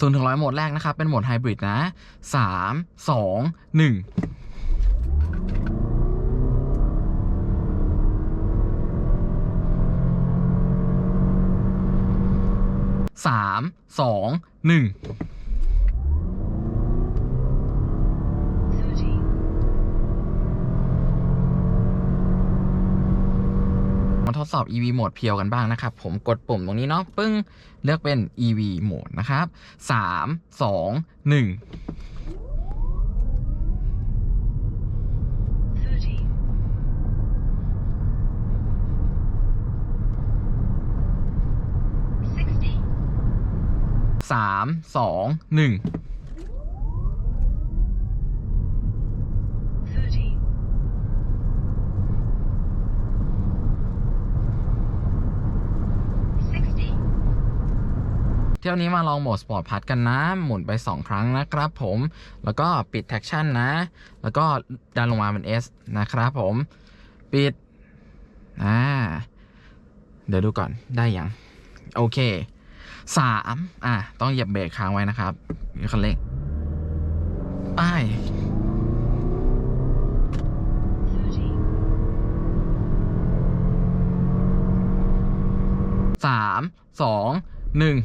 ศูนย์ถึงร้อยโหมดแรกนะครับ เป็นโหมดไฮบริดนะสามสองหนึ่งสามสองหนึ่ง มาทดสอบ EV โหมดเพียวกันบ้างนะครับ ผมกดปุ่มตรงนี้เนาะปึ้งเลือกเป็น EV โหมดนะครับ 3 2 1 3 2 1 เที่ยวนี้มาลองโหมดสปอร์ตพัดกันนะ หมุนไป 2 ครั้งนะครับผม แล้วก็ปิดแท็กชั่นนะ แล้วก็ดันลงมาเป็น S นะครับผม ปิด อ่า เดี๋ยวดูก่อนได้ยัง โอเคสามอะ ต้องเหยียบเบรกค้างไว้นะครับมีคันเร่งไป้ายสามสองหนึ่ง